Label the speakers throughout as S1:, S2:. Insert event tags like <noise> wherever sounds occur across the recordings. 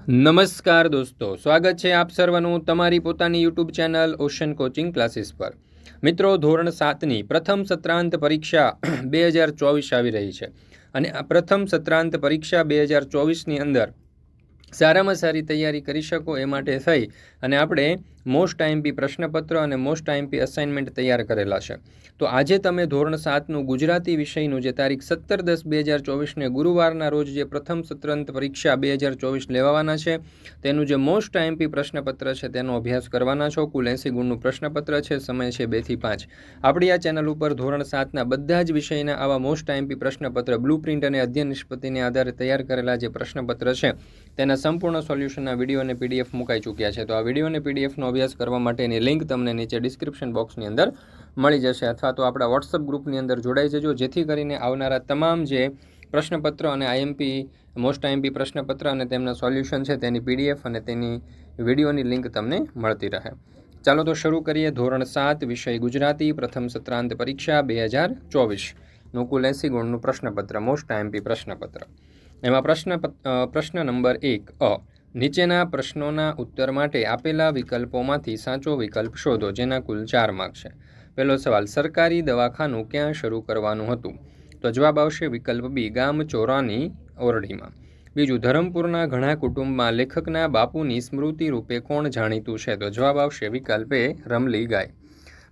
S1: નમસ્કાર દોસ્તો, સ્વાગત છે આપ સર્વનું તમારી પોતાની YouTube channel ocean coaching classes પર. મિત્રો, ધોરણ સાતની પ્રથમ સત્રાંત પરીક્ષા <clears throat> બે હજાર ચોવીસ આવી રહી છે અને આ પ્રથમ સત્રાંત પરીક્ષા બે હજાર ચોવીસની અંદર સારામાં સારી તૈયારી કરી શકો એ માટે થઈ અને આપણે મોસ્ટ આઈએમપી પ્રશ્નપત્ર અને મોસ્ટ આઈએમપી અસાઇનમેન્ટ તૈયાર કરેલા છે. તો આજે તમે ધોરણ સાતનું ગુજરાતી વિષયનું જે તારીખ સત્તર દસ બે હજાર ચોવીસને ગુરુવારના રોજ જે પ્રથમ સત્રંત પરીક્ષા બે હજાર ચોવીસ લેવાના છે, તેનું જે મોસ્ટ આઈએમપી પ્રશ્નપત્ર છે તેનો અભ્યાસ કરવાના છો. કુલ એંસી ગુણનું પ્રશ્નપત્ર છે, સમય છે બેથી પાંચ. આપણી આ ચેનલ ઉપર ધોરણ સાતના બધા જ વિષયના આવા મોસ્ટ આઈએમપી પ્રશ્નપત્ર બ્લુ પ્રિન્ટ અને અધ્યયન નિષ્પત્તિને આધારે તૈયાર કરેલા જે પ્રશ્નપત્ર છે, તેના સંપૂર્ણ સોલ્યુશનના વીડિયો અને પીડીએફ મુકાઈ ચૂક્યા છે. તો આ વીડિયો અને પીડીએફનો અભ્યાસ કરવા માટેની લિંક તમને નીચે ડિસ્ક્રિપ્શન બોક્સની અંદર મળી જશે. અથવા તો આપણા વોટ્સઅપ ગ્રુપની અંદર જોડાઈ જજો, જેથી કરીને આવનારા તમામ જે પ્રશ્નપત્ર અને આઈએમપી મોસ્ટ આઈએમપી પ્રશ્નપત્ર અને તેમના સોલ્યુશન છે, તેની પીડીએફ અને તેની વિડીયોની લિંક તમને મળતી રહે. ચાલો તો શરૂ કરીએ. ધોરણ સાત, વિષય ગુજરાતી, પ્રથમ સત્રાંત પરીક્ષા, બે હજાર ચોવીસનું કુલ એંસી ગુણનું પ્રશ્નપત્ર મોસ્ટ આઈએમપી પ્રશ્નપત્ર. એમાં પ્રશ્ન પ્રશ્ન નંબર એક, અ. નીચેના પ્રશ્નોના ઉત્તર માટે આપેલા વિકલ્પોમાંથી સાચો વિકલ્પ શોધો, જેના કુલ ચાર માર્ક છે. પહેલો સવાલ, સરકારી દવાખાનું ક્યાં શરૂ કરવાનું હતું? તો જવાબ આવશે વિકલ્પ બી, ગામ ચોરાની ઓરડીમાં. બીજું, ધરમપુરના ઘણા કુટુંબમાં લેખકના બાપુની સ્મૃતિ રૂપે કોણ જાણીતું છે? તો જવાબ આવશે વિકલ્પ એ, રમલી ગાય.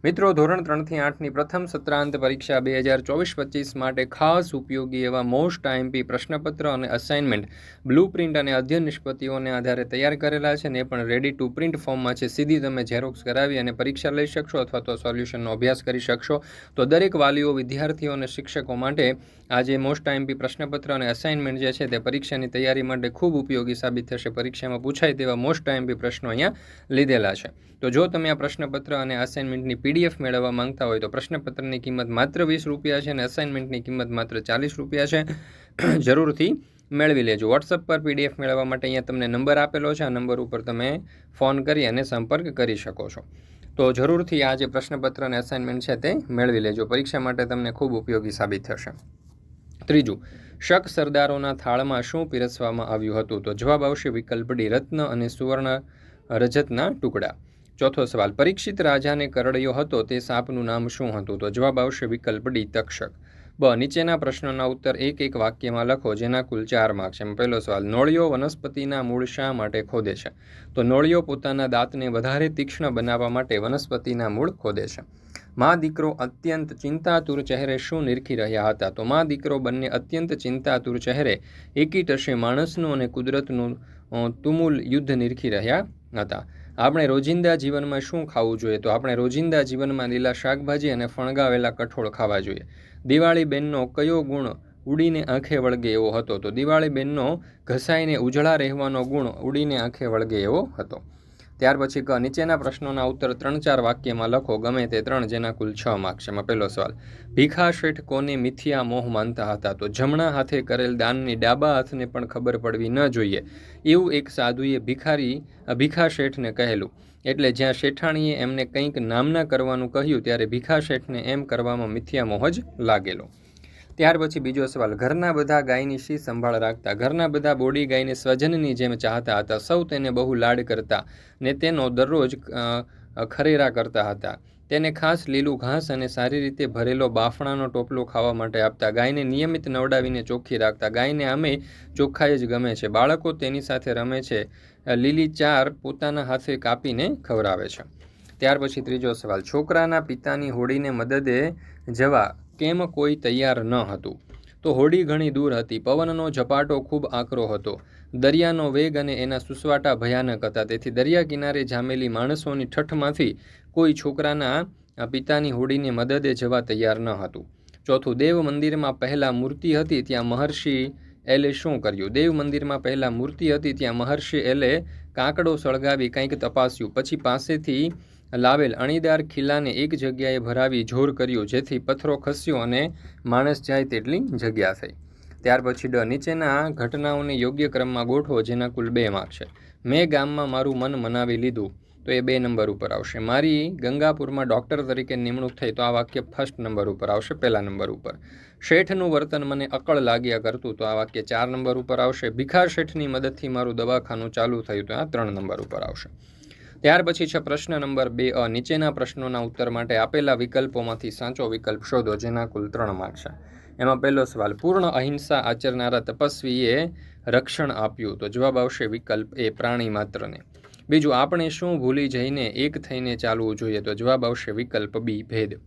S1: મિત્રો, ધોરણ ત્રણથી આઠની પ્રથમ સત્રાંત પરીક્ષા બે હજાર ચોવીસ પચીસ માટે ખાસ ઉપયોગી એવા મોસ્ટ આઈએમપી પ્રશ્નપત્ર અને અસાઇનમેન્ટ બ્લુ પ્રિન્ટ અને અધ્યયન નિષ્પત્તિઓને આધારે તૈયાર કરેલા છે ને પણ રેડી ટુ પ્રિન્ટ ફોર્મમાં છે. સીધી તમે ઝેરોક્સ કરાવી અને પરીક્ષા લઈ શકશો અથવા તો સોલ્યુશનનો અભ્યાસ કરી શકશો. તો દરેક વાલીઓ, વિદ્યાર્થીઓ અને શિક્ષકો માટે આજે મોસ્ટ આઈએમપી પ્રશ્નપત્ર અને અસાઇનમેન્ટ જે છે તે પરીક્ષાની તૈયારી માટે ખૂબ ઉપયોગી સાબિત થશે. પરીક્ષામાં પૂછાય તેવા મોસ્ટ આઈએમપી પ્રશ્નો અહીંયા લીધેલા છે. તો જો તમે આ પ્રશ્નપત્ર અને અસાઇનમેન્ટની પીડીએફ મેળવવા માંગતા હોય તો પ્રશ્નપત્રની કિંમત માત્ર વીસ રૂપિયા છે અને અસાઇનમેન્ટની કિંમત માત્ર ચાલીસ રૂપિયા છે. <clears throat> જરૂરથી મેળવી લેજો. વોટ્સઅપ પર પીડીએફ મેળવવા માટે અહીંયા તમને નંબર આપેલો છે. આ નંબર ઉપર તમે ફોન કરી અને સંપર્ક કરી શકો છો. તો જરૂરથી આ જે પ્રશ્નપત્ર અને અસાઇનમેન્ટ છે તે મેળવી લેજો. પરીક્ષા માટે તમને ખૂબ ઉપયોગી સાબિત થશે. ત્રીજું, શક સરદારોના થાળમાં શું પીરસવામાં આવ્યું હતું? તો જવાબ આવશે વિકલ્પ ડી, રત્ન અને સુવર્ણ રજતના ટુકડા. ચોથો સવાલ, પરીક્ષિત રાજાને કરડ્યો હતો તે સાપનું નામ શું હતું? તો જવાબ આવશે વિકલ્પ ડી, તક્ષક. બ, નીચેના પ્રશ્નોના ઉત્તર એક એક વાક્યમાં લખો, જેના કુલ ચાર માર્ક છે. પહેલો સવાલ, નોળિયો વનસ્પતિના મૂળ શા માટે ખોદે છે? તો નોળિયો પોતાના દાંતને વધારે તીક્ષ્ણ બનાવવા માટે વનસ્પતિના મૂળ ખોદે છે. મા દીકરો અત્યંત ચિંતાતુર ચહેરે શું નિરખી રહ્યા હતા? તો મા દીકરો બંને અત્યંત ચિંતાતુર ચહેરે એકી ટશે માણસનું અને કુદરતનું તુમુલ યુદ્ધ નિરખી રહ્યા હતા. આપણે રોજિંદા જીવનમાં શું ખાવું જોઈએ? તો આપણે રોજિંદા જીવનમાં લીલા શાકભાજી અને ફણગાવેલા કઠોળ ખાવા જોઈએ. દિવાળી બેનનો કયો ગુણ ઉડીને આંખે વળગે એવો હતો? તો દિવાળી બેનનો ઘસાઈને ઉજળા રહેવાનો ગુણ ઉડીને આંખે વળગે એવો હતો. ત્યાર પછી કહ નીચેના પ્રશ્નોના ઉત્તર ત્રણ ચાર વાક્યમાં લખો, ગમે તે ત્રણ, જેના કુલ છ માર્ક્સ એમાં પહેલો સવાલ, ભીખા શેઠ કોને મિથિયા મોહ માનતા હતા? તો જમણા હાથે કરેલ દાનની ડાબા હાથને પણ ખબર પડવી ન જોઈએ. એવું એક સાધુએ ભિખારી ભીખા શેઠને કહેલું. એટલે જ્યાં શેઠાણીએ એમને કંઈક નામના કરવાનું કહ્યું, ત્યારે ભીખા શેઠને એમ કરવામાં મિથ્યા મોહ જ લાગેલો. ત્યાર પછી બીજો સવાલ, ઘરના બધા ગાયની શી સંભાળ રાખતા? ઘરના બધા બોડી ગાયને સ્વજનની જેમ ચાહતા હતા, સૌ તેને બહુ લાડ કરતા ને તેનો દરરોજ ખરેરા કરતા હતા. તેને ખાસ લીલું ઘાસ અને સારી રીતે ભરેલો બાફણાનો ટોપલો ખાવા માટે આપતા. ગાયને નિયમિત નવડાવીને ચોખ્ખી રાખતા. ગાયને અમે ચોખ્ખાઈ જ ગમે છે. બાળકો તેની સાથે રમે છે. લીલી ચાર પોતાના હાથે કાપીને ખવડાવે છે. ત્યાર પછી ત્રીજો સવાલ, છોકરાના પિતાની હોડીને મદદે જવા કેમ કોઈ તૈયાર ન હતું? તો હોડી ઘણી દૂર હતી. પવનનો ઝપાટો ખૂબ આકરો હતો. દરિયાનો વેગ અને એના સુસવાટા ભયાનક હતા. તેથી દરિયા કિનારે જામેલી માણસોની ઠઠમાંથી કોઈ છોકરાના પિતાની હોડીને મદદે જવા તૈયાર ન હતું. ચોથું, દેવ મંદિરમાં પહેલાં મૂર્તિ હતી, ત્યાં મહર્ષિ એલે શું કર્યું? દેવ મંદિરમાં પહેલાં મૂર્તિ હતી, ત્યાં મહર્ષિ એલે કાંકડો સળગાવી કંઈક તપાસ્યું. પછી પાસેથી લાવેલ અણીદાર ખીલાને એક જગ્યાએ ભરાવી જોર કર્યું, જેથી પથ્થરો ખસ્યો અને માણસ જાય તેટલી જગ્યા થઈ. ત્યાર પછી ડ નીચેના ઘટનાઓને યોગ્ય ક્રમમાં ગોઠવો, જેના કુલ બે માર્ક છે. મેં ગામમાં મારું મન મનાવી લીધું, તો એ બે નંબર ઉપર આવશે. મારી ગંગાપુરમાં ડૉક્ટર તરીકે નિમણૂક થઈ, તો આ વાક્ય ફર્સ્ટ નંબર ઉપર આવશે, પહેલા નંબર ઉપર. શેઠનું વર્તન મને અકળ લાગ્યા કરતું, તો આ વાક્ય ચાર નંબર ઉપર આવશે. ભિખાર શેઠની મદદથી મારું દવાખાનું ચાલુ થયું, તો આ ત્રણ નંબર ઉપર આવશે. ત્યાર પછી છે પ્રશ્ન નંબર બે, અ, નીચેના પ્રશ્નોના ઉત્તર માટે આપેલા વિકલ્પોમાંથી સાચો વિકલ્પ શોધો, જેના કુલ ત્રણ માર્ક છે. એમાં પહેલો સવાલ, પૂર્ણ અહિંસા આચરનારા તપસ્વીએ રક્ષણ આપ્યું? તો જવાબ આવશે વિકલ્પ એ, પ્રાણી માત્રને. બીજું, આપણે શું ભૂલી જઈને એક થઈને ચાલવું જોઈએ? તો જવાબ આવશે વિકલ્પ બી, ભેદ.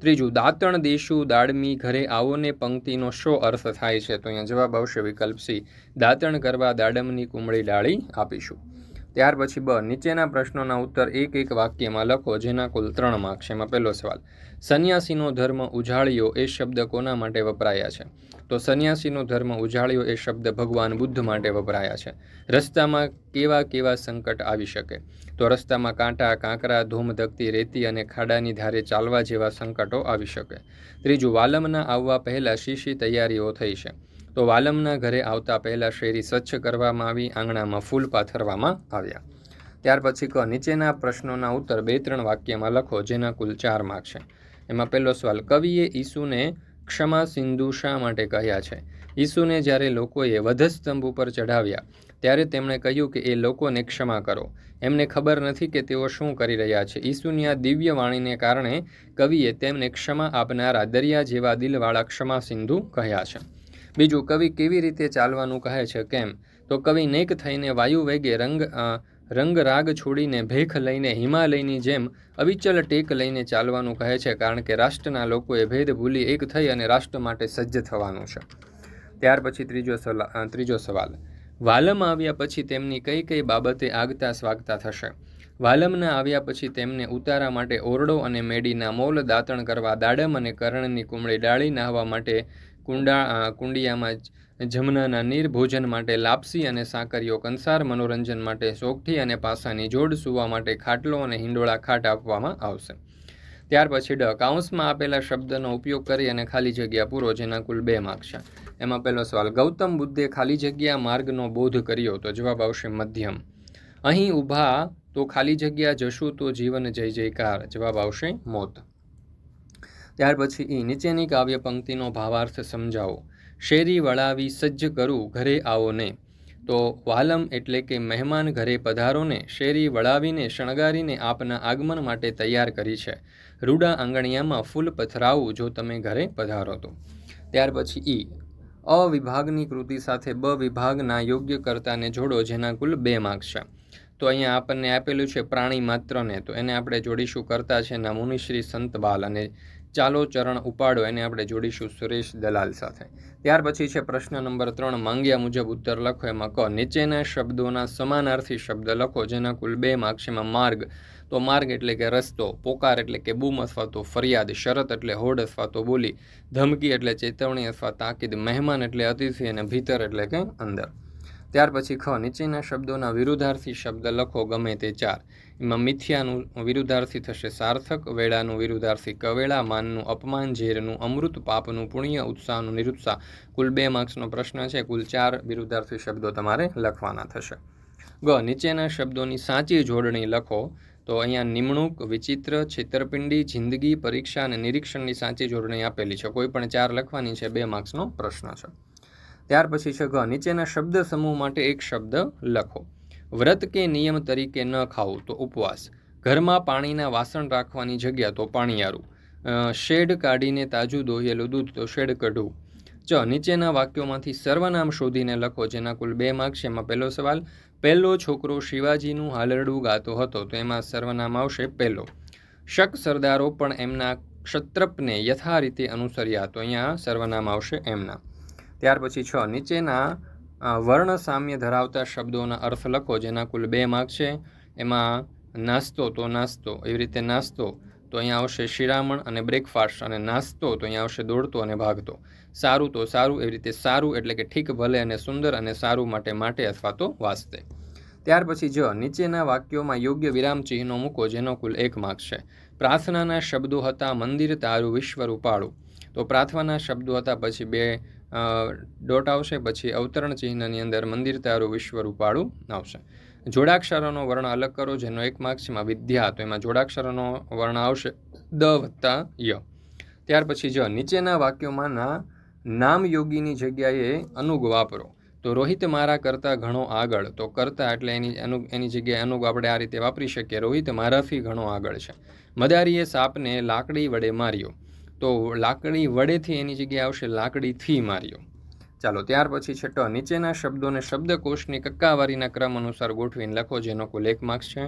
S1: ત્રીજું, દાંતણ દેશું દાડમી ઘરે આવોને પંક્તિનો શો અર્થ થાય છે? તો અહીંયા જવાબ આવશે વિકલ્પ સી, દાંતણ કરવા દાડમની કુમળી ડાળી આપીશું. ત્યાર પછી બ, નીચેના પ્રશ્નોના ઉત્તર એક એક વાક્યમાં લખો, જેના કુલ ત્રણ માર્ક્સ એમાં પહેલો સવાલ, સંન્યાસીનો ધર્મ ઉજાળ્યો એ શબ્દ કોના માટે વપરાયા છે? તો સંન્યાસીનો ધર્મ ઉજાળ્યો એ શબ્દ ભગવાન બુદ્ધ માટે વપરાયા છે. રસ્તામાં કેવા કેવા સંકટ આવી શકે? તો રસ્તામાં કાંટા, કાંકરા ધૂમધકતી રેતી અને ખાડાની ધારે ચાલવા જેવા સંકટો આવી શકે. ત્રીજું, વાલમના આવવા પહેલાં શીશી તૈયારીઓ થઈ છે? તો વાલમના ઘરે આવતા પહેલાં શેરી સ્વચ્છ કરવામાં આવી, આંગણામાં ફૂલ પાથરવામાં આવ્યા. ત્યાર પછી ક નીચેના પ્રશ્નોના ઉત્તર બે ત્રણ વાક્યમાં લખો, જેના કુલ ચાર માર્ક છે. એમાં પહેલો સવાલ, કવિએ ઈસુને ક્ષમા સિંધુ શા માટે કહ્યા છે? ઈસુને જ્યારે લોકોએ વધસ્તંભ ઉપર ચઢાવ્યા, ત્યારે તેમણે કહ્યું કે એ લોકોને ક્ષમા કરો. એમને ખબર નથી કે તેઓ શું કરી રહ્યા છે. ઈસુની આ દિવ્ય વાણીને કારણે કવિએ તેમને ક્ષમા આપનારા દરિયા જેવા દિલવાળા ક્ષમા સિંધુ કહ્યા છે. બીજું, કવિ કેવી રીતે ચાલવાનું કહે છે, કેમ? તો કવિ નેક થઈને વાયુ વેગે રંગ રંગ રાગ છોડીને ભેખ લઈને હિમાલયની જેમ અવિચલ ટેક લઈને ચાલવાનું કહે છે, કારણ કે રાષ્ટ્રના લોકોએ ભેદ ભૂલી એક થઈ અને રાષ્ટ્ર માટે સજ્જ થવાનું છે. ત્યાર પછી ત્રીજો ત્રીજો સવાલ. વાલમ આવ્યા પછી તેમની કઈ કઈ બાબતે આગતા સ્વાગતા થશે? વાલમના આવ્યા પછી તેમને ઉતારા માટે ઓરડો અને મેડીના મોલ દાંતણ કરવા દાડમ અને કરણની કુમળી ડાળી નાહવા માટે કુંડા કુંડિયામાં જમનાના નીર ભોજન માટે લાપસી અને સાકરીઓ કંસાર મનોરંજન માટે સોગઠી અને પાસાની જોડ સુવા માટે ખાટલો અને હિંડોળા ખાટ આપવામાં આવશે. ત્યાર પછી ડ કાઉન્સમાં આપેલા શબ્દનો ઉપયોગ કરી અને ખાલી જગ્યા પૂરો જેના કુલ બે માર્ક છે. એમાં પહેલો સવાલ, ગૌતમ બુદ્ધે ખાલી જગ્યા માર્ગનો બોધ કર્યો તો જવાબ આવશે મધ્યમ. અહીં ઊભા તો ખાલી જગ્યા જશું તો જીવન જય જયકાર, જવાબ આવશે મોત. ત્યાર પછી એ નીચેની કાવ્ય પંક્તિનો ભાવાર્થ સમજાવો. શેરી વળાવી સજ્જ કરું, ઘરે આવો ને. તો વાલમ એટલે કે મહેમાન ઘરે પધારો ને શેરી વળાવીને શણગારીને આપના આગમન માટે તૈયાર કરી છે. રૂડા આંગણિયામાં ફૂલ પથરાવું જો તમે ઘરે પધારો તો. ત્યાર પછી ઈ અ વિભાગની કૃતિ સાથે બ વિભાગના યોગ્ય કર્તાને જોડો, જેના કુલ બે માર્ક્સ છે. તો અહીંયા આપણને આપેલું છે પ્રાણી માત્રને. તો એને આપણે જોડીશું કરતા છે ના મુનિશ્રી સંતબાલ અને ચાલો ચરણ ઉપાડો, એને આપણે જોડીશું સુરેશ દલાલ સાથે. ત્યાર પછી છે પ્રશ્ન નંબર ત્રણ, માંગ્યા મુજબ ઉત્તર લખો, એમાં ક, નીચેના શબ્દોના સમાનાર્થી શબ્દ લખો, જેના કુલ બે માર્ક્સ એમાં માર્ગ. તો માર્ગ એટલે કે રસ્તો, પોકાર એટલે કે બૂમ અથવા તો ફરિયાદ, શરત એટલે હોડ અથવા તો બોલી, ધમકી એટલે ચેતવણી અથવા તાકીદ, મહેમાન એટલે અતિથિ અને ભીતર એટલે કે અંદર. ત્યાર પછી ખ નીચેના શબ્દોના વિરુદ્ધાર્થી શબ્દ લખો ગમે તે ચાર. એમાં મિથ્યાનું વિરુદ્ધાર્થી થશે સાર્થક વેળાનું વિરુદ્ધાર્થી કવેળા, માનનું અપમાન, ઝેરનું અમૃત, પાપનું પુણ્ય, ઉત્સાહનું નિરુત્સાહ. કુલ બે માર્ક્સનો પ્રશ્ન છે, કુલ ચાર વિરુદ્ધાર્થી શબ્દો તમારે લખવાના થશે. ગ, નીચેના શબ્દોની સાચી જોડણી લખો. તો અહીંયા નિમણૂક, વિચિત્ર, છેતરપિંડી, જિંદગી, પરીક્ષા અને નિરીક્ષણની સાચી જોડણી આપેલી છે. કોઈ પણ ચાર લખવાની છે, બે માર્ક્સનો પ્રશ્ન છે. ત્યાર પછી છે ઘ નીચેના શબ્દ સમૂહ માટે એક શબ્દ લખો. વ્રત કે નિયમ તરીકે ન ખાવું તો ઉપવાસ. ઘરમાં પાણીના વાસણ રાખવાની જગ્યા તો પાણીયારું. શેડ કાઢીને તાજું દોહેલું દૂધ તો શેડ કઢવું. ચ, નીચેના વાક્યોમાંથી સર્વનામ શોધીને લખો, જેના કુલ બે માર્ક્સ એમાં પહેલો સવાલ, પહેલો છોકરો શિવાજીનું હાલરડું ગાતો હતો, તો એમાં સર્વનામ આવશે પહેલો. શક સરદારો પણ એમના ક્ષત્રપને યથા રીતે અનુસર્યા, તો અહીંયા સર્વનામ આવશે એમના. ત્યાર પછી છ. નીચેના વર્ણ સામ્ય ધરાવતા શબ્દોના અર્થ લખો, જેના કુલ બે માર્ક છે. એમાં નાસ્તો તો નાસ્તો, એવી રીતે નાસ્તો તો અહીંયા આવશે શિરામણ અને બ્રેકફાસ્ટ અને નાસ્તો તો અહીંયા આવશે દોડતો અને ભાગતો. સારું તો સારું, એવી રીતે સારું એટલે કે ઠીક, ભલે અને સુંદર અને સારું માટે માટે અથવા તો વાસ્તે. ત્યાર પછી જ નીચેના વાક્યોમાં યોગ્ય વિરામ ચિહ્નો મૂકો, જેનો કુલ એક માર્ક છે. પ્રાર્થનાના શબ્દો હતા મંદિર, તારું વિશ્વ રૂપાળું. તો પ્રાર્થનાના શબ્દો હતા, પછી બે ડોટ આવશે, પછી અવતરણ ચિહ્નની અંદર મંદિર તારું વિશ્વ રૂપાળું આવશે. જોડાક્ષરોનો વર્ણ અલગ કરો, જેનો એક માર્ક છે એમાં વિદ્યા તો એમાં જોડાક્ષરોનો વર્ણ આવશે દ વત્તા ય. ત્યાર પછી જ નીચેના વાક્યોમાંના નામ યોગીની જગ્યાએ અનુગ વાપરો. તો રોહિત મારા કરતાં ઘણો આગળ. તો કરતા એટલે એની અનુ એની જગ્યાએ અનુગ આપણે આ રીતે વાપરી શકીએ. રોહિત મારાથી ઘણો આગળ છે. મદારીએ સાપને લાકડી વડે માર્યો. તો લાકડી વડેથી એની જગ્યાએ આવશે લાકડીથી માર્યો. ચાલો, ત્યાર પછી છઠ્ઠો નીચેના શબ્દોને શબ્દકોશની કક્કાવારીના ક્રમ અનુસાર ગોઠવીને લખો, જેનો કુલ એક માર્ક્સ છે.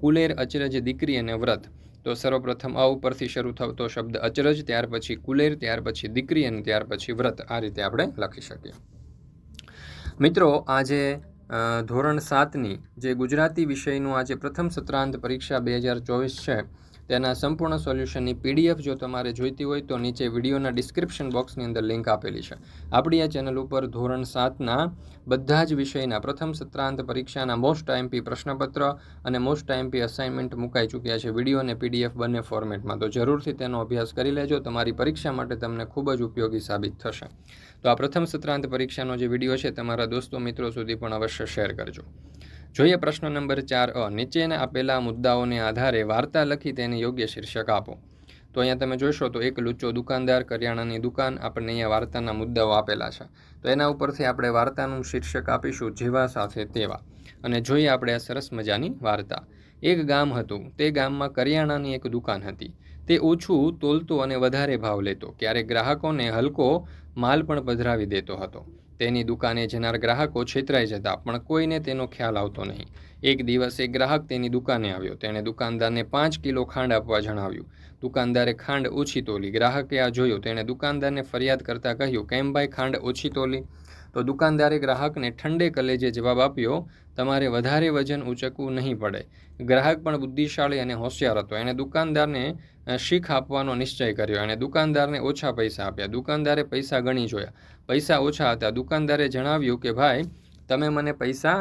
S1: કુલેર, અચરજ, દીકરી અને વ્રત. તો સર્વપ્રથમ અ ઉપરથી શરૂ થતો શબ્દ અચરજ, ત્યાર પછી કુલેર, ત્યાર પછી દીકરી અને ત્યાર પછી વ્રત. આ રીતે આપણે લખી શકીએ. મિત્રો, આજે ધોરણ સાતની જે ગુજરાતી વિષયનું આજે પ્રથમ સત્રાંત પરીક્ષા બે હજાર ચોવીસ છે તેના સંપૂર્ણ સોલ્યુશનની પીડીએફ જો તમારે જોઈતી હોય તો નીચે વિડીયોના ડિસ્ક્રિપ્શન બોક્સની અંદર લિંક આપેલી છે. આપણી આ ચેનલ ઉપર ધોરણ સાતના બધા જ વિષયના પ્રથમ સત્રાંત પરીક્ષાના મોસ્ટ આઈએમપી પ્રશ્નપત્ર અને મોસ્ટ આઈએમપી અસાઇનમેન્ટ મુકાઈ ચૂક્યા છે વીડિયો અને પીડીએફ બંને ફોર્મેટમાં. તો જરૂરથી તેનો અભ્યાસ કરી લેજો, તમારી પરીક્ષા માટે તમને ખૂબ જ ઉપયોગી સાબિત થશે. તો આ પ્રથમ સત્રાંત પરીક્ષાનો જે વીડિયો છે, તમારા દોસ્તો મિત્રો સુધી પણ અવશ્ય શેર કરજો. જોઈએ પ્રશ્ન નંબર ચાર અ, નીચેના આપેલા મુદ્દાઓને આધારે વાર્તા લખી તેને યોગ્ય શીર્ષક આપો. તો અહીંયા તમે જોશો તો એક લુચ્ચો દુકાનદાર કરિયાણાની દુકાન આપણને અહીંયા વાર્તાના મુદ્દાઓ આપેલા છે. તો એના ઉપરથી આપણે વાર્તાનું શીર્ષક આપીશું જેવા સાથે તેવા. અને જોઈએ આપણે આ સરસ મજાની વાર્તા. એક ગામ હતું. તે ગામમાં કરિયાણાની એક દુકાન હતી. તે ઓછું, તોલતો અને વધારે ભાવ લેતો. ક્યારેક ગ્રાહકોને હલકો માલ પણ પધરાવી દેતો હતો. તેની દુકાને જનાર ગ્રાહકો છેતરાઈ જતા, પણ કોઈને તેનો ખ્યાલ આવતો નહીં. એક દિવસ ગ્રાહક તેની દુકાને આવ્યો. તેણે દુકાનદારને પાંચ કિલો ખાંડ આપવા જણાવ્યું. દુકાનદારે ખાંડ ઓછી તોલી. ગ્રાહકે આ જોયું. તેણે દુકાનદારને ફરિયાદ કરતાં કહ્યું, કેમ ભાઈ ખાંડ ઓછી તોલી? તો દુકાનદારે ગ્રાહકને ઠંડે કલેજે જવાબ આપ્યો તમારે વધારે વજન ઉંચકવું નહીં પડે. ગ્રાહક પણ બુદ્ધિશાળી અને હોશિયાર હતો. એણે દુકાનદારને શીખ આપવાનો નિશ્ચય કર્યો. એણે દુકાનદારને ઓછા પૈસા આપ્યા. દુકાનદારે પૈસા ગણી જોયા. પૈસા ઓછા હતા. દુકાનદારે જણાવ્યું કે, ભાઈ, તમે મને પૈસા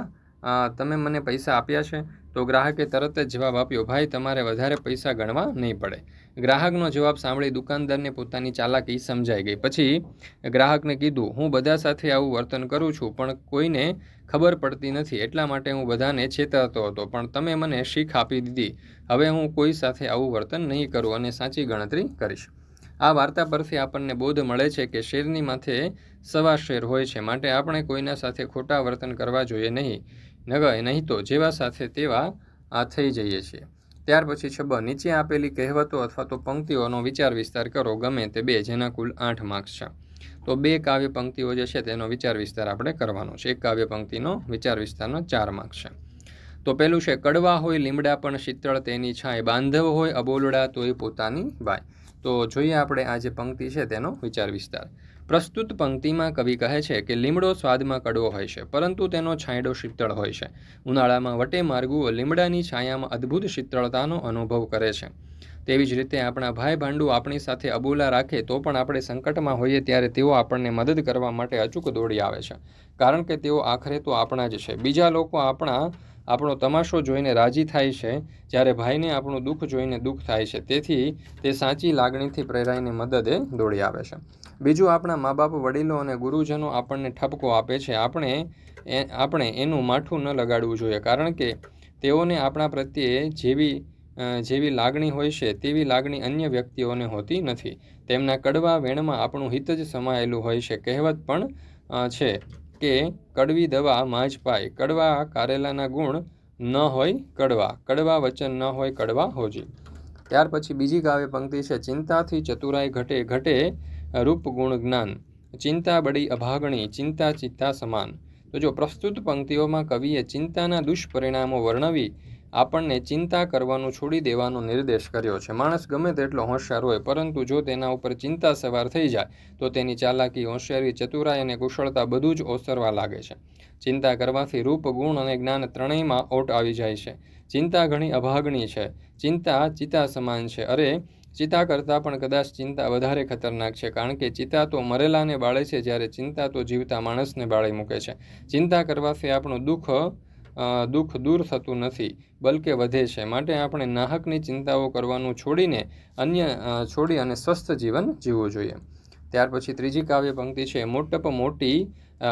S1: તમે મને પૈસા આપ્યા છે. તો ગ્રાહકે તરત જ જવાબ આપ્યો, ભાઈ, તમારે વધારે પૈસા ગણવા નહીં પડે. ગ્રાહકનો જવાબ સાંભળી દુકાનદારને પોતાની ચાલાકી સમજાઈ ગઈ. પછી ગ્રાહકને કીધું, હું બધા સાથે આવું વર્તન કરું છું, પણ કોઈને ખબર પડતી નથી, એટલા માટે હું બધાને છેતરતો હતો. પણ તમે મને શીખ આપી દીધી. હવે હું કોઈ સાથે આવું વર્તન નહીં કરું અને સાચી ગણતરી કરીશ. આ વાર્તા પરથી આપણને બોધ મળે છે કે શેરની માથે સવા શેર હોય છે, માટે આપણે કોઈના સાથે ખોટા વર્તન કરવા જોઈએ નહીં. નગર, નહીં તો જેવા સાથે તેવા આ થઈ જઈએ છીએ. ત્યાર પછી છબ, નીચે આપેલી કહેવતો અથવા તો પંક્તિઓનો વિચાર વિસ્તાર કરો, ગમે તે બે, જેના કુલ આઠ માર્ક્સ છે. તો બે કાવ્ય પંક્તિઓ જે છે તેનો વિચાર વિસ્તાર આપણે કરવાનો છે. એક કાવ્ય પંક્તિનો વિચાર વિસ્તારનો ચાર માર્ક છે. તો પેલું છે, કડવા હોય લીમડા પણ શીતળ તેની છાંય બાંધવ હોય અબોલડા તોય પોતાની વાય. તો જોઈએ આપણે આ જે પંક્તિ છે તેનો વિચાર વિસ્તાર. પ્રસ્તુત પંક્તિમાં કવિ કહે છે કે લીમડો સ્વાદમાં કડવો હોય છે, પરંતુ તેનો છાંયડો શીતળ હોય છે. ઉનાળામાં વટે માર્ગુઓ લીમડાની છાયામાં અદ્ભુત શીતળતાનો અનુભવ કરે છે. તેવી જ રીતે આપણા ભાઈ ભાંડુ આપણી સાથે અબોલા રાખે તો પણ આપણે સંકટમાં હોઈએ ત્યારે તેઓ આપણને મદદ કરવા માટે અચૂક દોડી આવે છે. કારણ કે તેઓ આખરે તો આપણા જ છે. બીજા લોકો આપણા, આપણો તમાશો જોઈને રાજી થાય છે, જ્યારે ભાઈને આપણું દુઃખ જોઈને દુઃખ થાય છે. તેથી તે સાચી લાગણીથી પ્રેરાઈને મદદે દોડી આવે છે. બીજું આપણા મા બાપ વડીલો અને ગુરુજનો આપણને ઠપકો આપે છે. આપણે આપણે એનું માઠું ન લગાડવું જોઈએ. કારણ કે તેઓને આપણા પ્રત્યે જેવી જેવી લાગણી હોય છે તેવી લાગણી અન્ય વ્યક્તિઓને હોતી નથી. તેમના કડવા વેણમાં આપણું હિત જ સમાયેલું હોય છે. કહેવત પણ છે કે કડવી દવા માજ પાય. કડવા કારેલાના ગુણ ન હોય કડવા. કડવા વચન ન હોય કડવા હોજી. ત્યાર પછી બીજી કાવ્ય પંક્તિ છે, ચિંતાથી ચતુરાઈ ઘટે ઘટે રૂપ ગુણ જ્ઞાન. ચિંતા બડી અભાગણી, ચિંતા ચિત્તા સમાન. તો જો પ્રસ્તુત પંક્તિઓમાં કવિએ ચિંતાના દુષ્પરિણામો વર્ણવી આપણને ચિંતા કરવાનું છોડી દેવાનો નિર્દેશ કર્યો છે. માણસ ગમે તેટલો હોશિયાર હોય, પરંતુ જો તેના ઉપર ચિંતા સવાર થઈ જાય, તો તેની ચાલાકી, હોશિયારી, ચતુરાઈ અને કુશળતા બધું જ ઓસરવા લાગે છે. ચિંતા કરવાથી રૂપ, ગુણ અને જ્ઞાન ત્રણેયમાં ઓટ આવી જાય છે. ચિંતા ઘણી અભાગણી છે. ચિંતા ચિતા સમાન છે. અરે, ચિતા કરતાં પણ કદાચ ચિંતા વધારે ખતરનાક છે, કારણ કે ચિતા તો મરેલાને બાળે છે, જ્યારે ચિંતા તો જીવતા માણસને બાળી મૂકે છે. ચિંતા કરવાથી આપણું દુઃખ દુઃખ દૂર થતું નથી, બલકે વધે છે. માટે આપણે નાહકની ચિંતાઓ કરવાનું છોડીને અન્ય છોડી અને સ્વસ્થ જીવન જીવવું જોઈએ. ત્યાર પછી ત્રીજી કાવ્ય પંક્તિ છે, મોટપ મોટી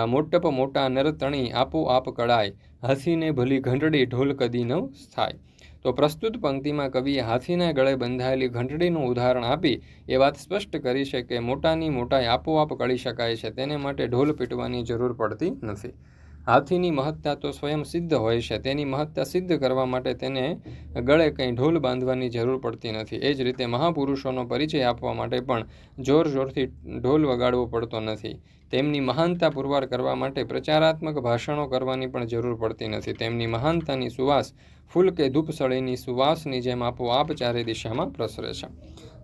S1: મોટપ મોટા નરતણી આપોઆપ કળાય, હસીને ભલી ઘંટડી ઢોલ કદી ન થાય તો પ્રસ્તુત પંક્તિમાં કવિએ હાથીના ગળે બંધાયેલી ઘંટડીનું ઉદાહરણ આપી એ વાત સ્પષ્ટ કરી છે કે મોટાની મોટાઈ આપોઆપ કળી શકાય છે, તેને માટે ઢોલ પીટવાની જરૂર પડતી નથી. હાથીની મહત્તા તો સ્વયં સિદ્ધ હોય છે. તેની મહત્તા સિદ્ધ કરવા માટે તેને ગળે કંઈ ઢોલ બાંધવાની જરૂર પડતી નથી. એ જ રીતે મહાપુરુષોનો પરિચય આપવા માટે પણ જોર જોરથી ઢોલ વગાડવો પડતો નથી. તેમની મહાનતા પુરવાર કરવા માટે પ્રચારાત્મક ભાષણો કરવાની પણ જરૂર પડતી નથી. તેમની મહાનતાની સુવાસ ફૂલ કે ધૂપસળીની સુવાસની જેમ આપોઆપ ચારે દિશામાં પ્રસરે છે.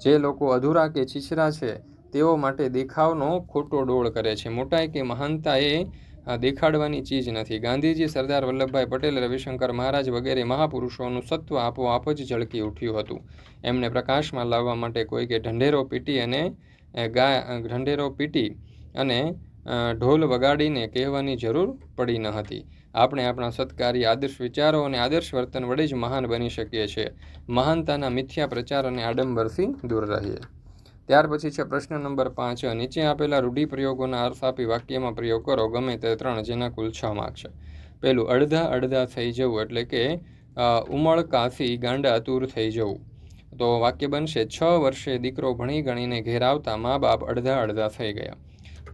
S1: જે લોકો અધૂરા કે છીછરા છે, તેઓ માટે દેખાવનો ખોટો ડોળ કરે છે. મોટાઈ કે મહાનતા એ આ દેખાડવાની ચીજ નથી. ગાંધીજી સરદાર વલ્લભભાઈ પટેલ, રવિશંકર મહારાજ વગેરે મહાપુરુષોનું સત્વ આપોઆપ જ ઝળકી ઉઠ્યું હતું. એમને પ્રકાશમાં લાવવા માટે કોઈકે ઢંઢેરો પીટી અને ગા ઢંઢેરો પીટી અને ઢોલ વગાડીને કહેવાની જરૂર પડી ન હતી. આપણે આપણા સત્કારી આદર્શ વિચારો અને આદર્શ વર્તન વડે જ મહાન બની શકીએ છીએ. મહાનતાના મિથ્યા પ્રચાર અને આડંબરથી દૂર રહીએ. ત્યાર પછી છે પ્રશ્ન નંબર પાંચ નીચે આપેલા રૂઢિપ્રયોગોના અર્થ આપી વાક્યમાં પ્રયોગ કરો. ગમે તે ત્રણ, જેના કુલ છ માર્ક છે. પહેલું અડધા અડધા થઈ જવું એટલે કે ઉમળ કાફી ગાંડા તૂર થઈ જવું. તો વાક્ય બનશે, છ વર્ષે દીકરો ભણી ગણીને ઘેર આવતા મા બાપ અડધા અડધા થઈ ગયા.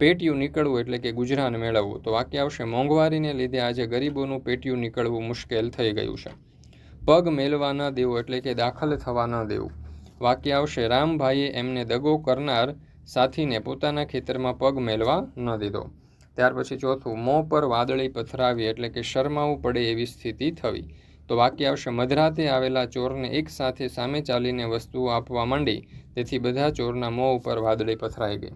S1: પેટીયું નીકળવું એટલે કે ગુજરાન મેળવવું. તો વાક્ય આવશે, મોંઘવારીને લીધે આજે ગરીબોનું પેટીયું નીકળવું મુશ્કેલ થઈ ગયું છે. પગ મેળવા ન દેવું એટલે કે દાખલ થવા ન દેવું. વાક્ય આવશે, રામભાઈએ એમને દગો કરનાર સાથીને પોતાના ખેતરમાં પગ મેળવા ન દીધો. ત્યાર પછી ચોથું, મોં પર વાદળી પથરાવી એટલે કે શરમાવું પડે એવી સ્થિતિ થવી. તો વાક્ય આવશે, મધરાતે આવેલા ચોરને એક સાથે સામે ચાલીને વસ્તુઓ આપવા માંડી, તેથી બધા ચોરના મોં ઉપર વાદળી પથરાઈ ગઈ.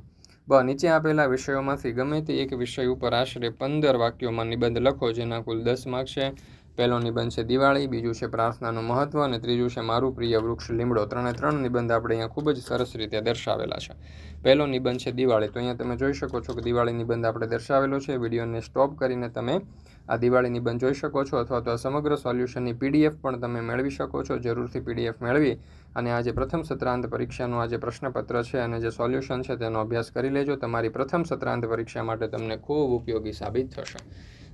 S1: બ, નીચે આપેલા વિષયોમાંથી ગમે તે એક વિષય ઉપર આશરે પંદર વાક્યોમાં નિબંધ લખો, જેના કુલ દસ માર્ક છે. પહેલો નિબંધ છે દિવાળી, બીજું છે પ્રાર્થનાનું મહત્વ અને ત્રીજું છે મારું પ્રિય વૃક્ષ લીમડો. ત્રણે ત્રણ નિબંધ આપણે અહીંયા ખૂબ જ સરસ રીતે દર્શાવેલા છે. પહેલો નિબંધ છે દિવાળી. તો અહીંયા તમે જોઈ શકો છો કે દિવાળી નિબંધ આપણે દર્શાવેલો છે. વિડીયોને સ્ટોપ કરીને તમે આ દિવાળી નિબંધ જોઈ શકો છો અથવા તો આ સમગ્ર સોલ્યુશનની પીડીએફ પણ તમે મેળવી શકો છો. જરૂરથી પીડીએફ મેળવી અને આ જે પ્રથમ સત્રાંત પરીક્ષાનું આ જે પ્રશ્નપત્ર છે અને જે સોલ્યુશન છે તેનો અભ્યાસ કરી લેજો. તમારી પ્રથમ સત્રાંત પરીક્ષા માટે તમને ખૂબ ઉપયોગી સાબિત થશે.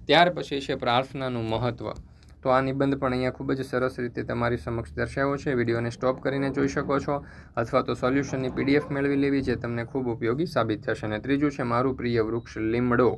S1: ત્યાર પછી છે પ્રાર્થનાનું મહત્ત્વ તો આ નિબંધ પણ અહીંયા ખૂબ જ સરસ રીતે તમારી સમક્ષ દર્શાવ્યો છે. વિડીયોને સ્ટોપ કરીને જોઈ શકો છો અથવા તો સોલ્યુશનની પીડીએફ મેળવી લેવી જે તમને ખૂબ ઉપયોગી સાબિત થશે. અને ત્રીજું છે, મારું પ્રિય વૃક્ષ લીમડો.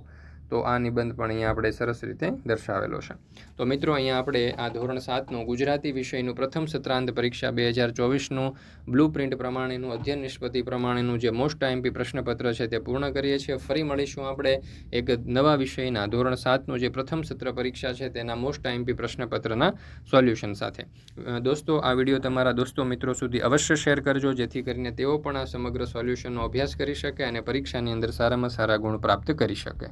S1: તો આ નિબંધ પણ અહીંયા આપણે સરસ રીતે દર્શાવેલો છે. તો મિત્રો, અહીંયા આપણે આ ધોરણ સાતનું ગુજરાતી વિષયનું પ્રથમ સત્રાંત પરીક્ષા બે હજાર ચોવીસનું બ્લુ પ્રિન્ટ પ્રમાણેનું અધ્યયન નિષ્પતિ પ્રમાણેનું જે મોસ્ટ આઈએમપી પ્રશ્નપત્ર છે તે પૂર્ણ કરીએ છીએ. ફરી મળીશું આપણે એક નવા વિષયના ધોરણ સાતનું જે પ્રથમ સત્ર પરીક્ષા છે તેના મોસ્ટ આઈએમપી પ્રશ્નપત્રના સોલ્યુશન સાથે. દોસ્તો, આ વીડિયો તમારા દોસ્તો મિત્રો સુધી અવશ્ય શેર કરજો, જેથી કરીને તેઓ પણ આ સમગ્ર સોલ્યુશનનો અભ્યાસ કરી શકે અને પરીક્ષાની અંદર સારામાં સારા ગુણ પ્રાપ્ત કરી શકે.